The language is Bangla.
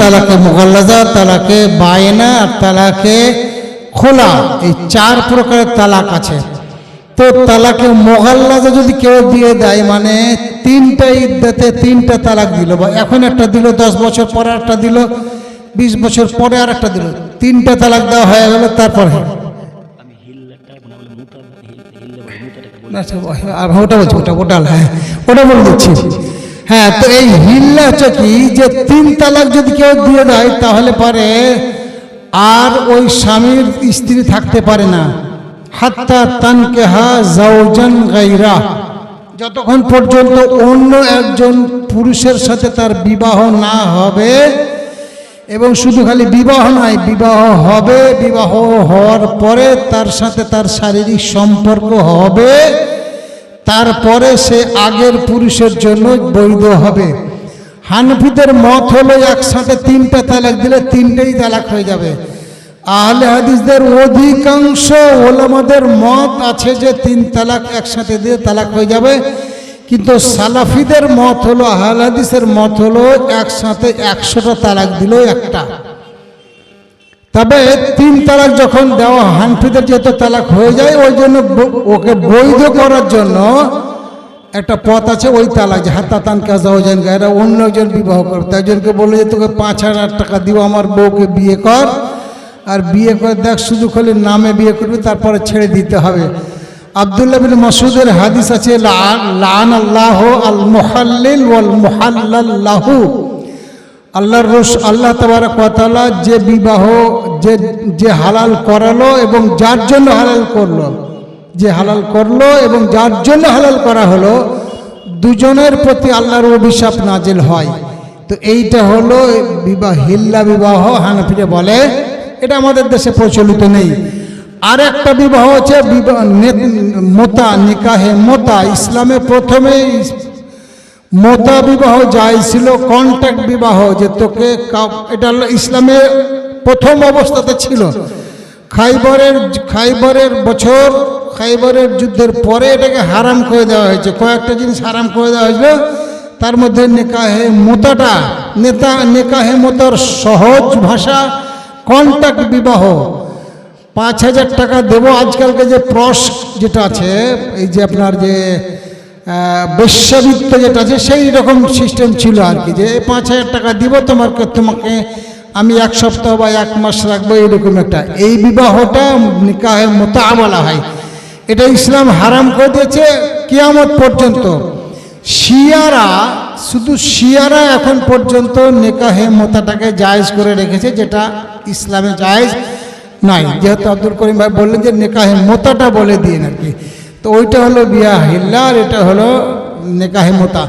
তালাকে মোগাল্লাজা, তালাকে বায়না আর তালাকে খোলা, এই চার প্রকারের তালাক আছে। তো তালাকে মোগাল্লাজা যদি কেউ দিয়ে দেয় মানে তিনটা ইদ্যাতে তিনটা তালাক দিল, বা এখন একটা দিল, দশ বছর পরে একটা দিল, বিশ বছর পরে আর একটা দিল, তিনটা তালাক দেওয়া হয়ে গেল, তারপরে আর ওটা বলছি, ওটা ওটা হ্যাঁ ওটা বলে দিচ্ছি হ্যাঁ তো এই হিল্লা হচ্ছে কি যে তিন তালাক যদি কেউ দিয়ে দেয়, তাহলে পরে আর ওই স্বামীর স্ত্রী থাকতে পারে না। হাত্তা তানকে হা জাউজান গাইরা। যতক্ষণ পর্যন্ত অন্য একজন পুরুষের সাথে তার বিবাহ না হবে, এবং শুধু খালি বিবাহ নয়, বিবাহ হবে, বিবাহ হওয়ার পরে তার সাথে তার শারীরিক সম্পর্ক হবে তারপরে সে আগের পুরুষের জন্য বৈধ হবে। হানফিদের মত হলো একসাথে তিনটা তালাক দিলে তিনটেই তালাক হয়ে যাবে। আহলে হাদিসদের অধিকাংশ ওলামাদের মত আছে যে তিন তালাক একসাথে দিয়ে তালাক হয়ে যাবে। কিন্তু সালাফিদের মত হলো, আহলে হাদিসের মত হলো একসাথে একশোটা তালাক দিল একটা। তবে তিন তালাক যখন দেওয়া হানফিদের যেহেতু তালাক হয়ে যায়, ওই জন্য ওকে বৈধ করার জন্য একটা পথ আছে ওই তালাক, যে হাতা তান কাজা যান এরা অন্য একজন বিবাহ করবে। তাই জনকে বলল যে, তোকে পাঁচ হাজার টাকা দিব আমার বউকে বিয়ে কর। আর বিয়ে করে দেখ শুধু খালি নামে বিয়ে করবি, তারপরে ছেড়ে দিতে হবে। আবদুল্লাহ বিন মাসুদের হাদিস আছে লান আল্লাহ আল মুহাল্লিল ওয়াল মুহাল্লাল্লাহু আল্লাহর রস আল্লাহ ওয়া তাআলা যে বিবাহ, যে যে হালাল করালো এবং যার জন্য হালাল করল, যে হালাল করল এবং যার জন্য হালাল করা হলো, দুজনের প্রতি আল্লাহর অভিশাপ নাজিল হয়। তো এইটা হলো বিবাহ, হিল্লা বিবাহ, হানাফিরা বলে। এটা আমাদের দেশে প্রচলিত নেই। আর একটা বিবাহ হচ্ছে মোতা, নিকাহে মোতা। ইসলামে প্রথমে মোতা বিবাহ যাই ছিল কন্ট্যাক্ট বিবাহ যে তোকে এটা হলো ইসলামের প্রথম অবস্থাতে ছিল। খাইবরের খাইবরের বছর, খাইবরের যুদ্ধের পরে এটাকে হারাম করে দেওয়া হয়েছে। কয়েকটা জিনিস হারাম করে দেওয়া হয়েছিল। তার মধ্যে নেকাহে মোতাটা, নেতা নেকাহে মোতার সহজ ভাষা কন্ট্যাক্ট বিবাহ। পাঁচ হাজার টাকা দেবো। আজকালকে যে প্রস যেটা আছে, এই যে আপনার যে বেশ্যাবৃত্ত যেটা আছে, সেই রকম সিস্টেম ছিল আর কি, যে পাঁচ হাজার টাকা দিব তোমাকে তোমাকে আমি এক সপ্তাহ বা এক মাস রাখব এইরকম একটা। এই বিবাহটা নিকাহে মোতা বলা হয়। এটা ইসলাম হারাম করে দিয়েছে কিয়ামত পর্যন্ত। শিয়ারা, শুধু শিয়ারা এখন পর্যন্ত নেকাহে মোতাটাকে জায়েজ করে রেখেছে, যেটা ইসলামে জায়েজ নাই যেহেতু আব্দুল করিম ভাই বললেন যে নেকাহে মোতাটা বলে দিয়ে নাকি তো ওইটা হলো বিয়া হিল্লা আর এটা হলো নেকাহে মোতা।